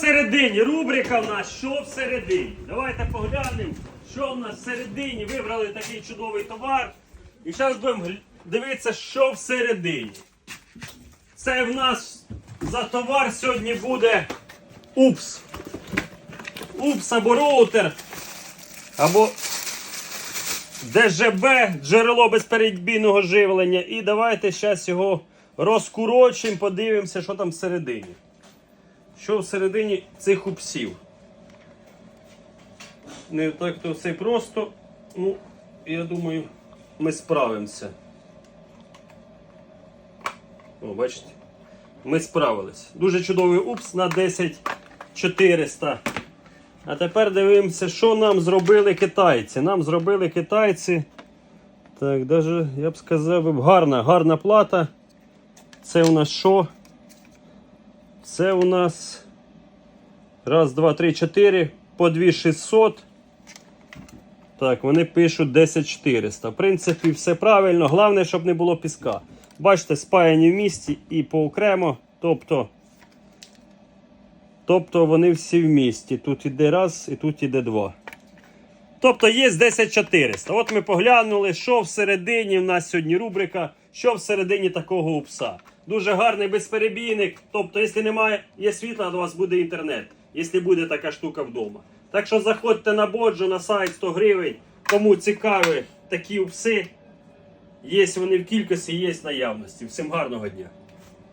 всередині? Рубрика в нас що всередині? Давайте поглянемо, що в нас всередині. Вибрали такий чудовий товар. І зараз будемо дивитися, що всередині. Це в нас за товар сьогодні буде УПС. УПС або роутер, або ДЖБ, джерело безперебійного живлення. І давайте зараз його розкурочимо, подивимося, що там всередині. Що всередині цих упсів. Не так то все просто. Ну, я думаю, ми справимося. О, бачите? Ми справились. Дуже чудовий упс на 10400. А тепер дивимося, що нам зробили китайці. Нам зробили китайці. Так, даже, я б сказав, гарна, гарна плата. Це у нас що? Це у нас раз, два, три, чотири по 2600. Так, вони пишуть 10400. В принципі, все правильно. Головне, щоб не було піска. Бачите, спаяні в місті і поокремо. Тобто, тобто вони всі в місті. Тут іде раз і тут іде два. Тобто є 10400. От ми поглянули, що всередині в нас сьогодні рубрика, що всередині такого пса? Дуже гарний безперебійник. Тобто, якщо немає є світла, то у вас буде інтернет, якщо буде така штука вдома. Так що заходьте на боджу на сайт 100 гривень. Кому цікаві такі пси, є вони в кількості, є в наявності. Всім гарного дня!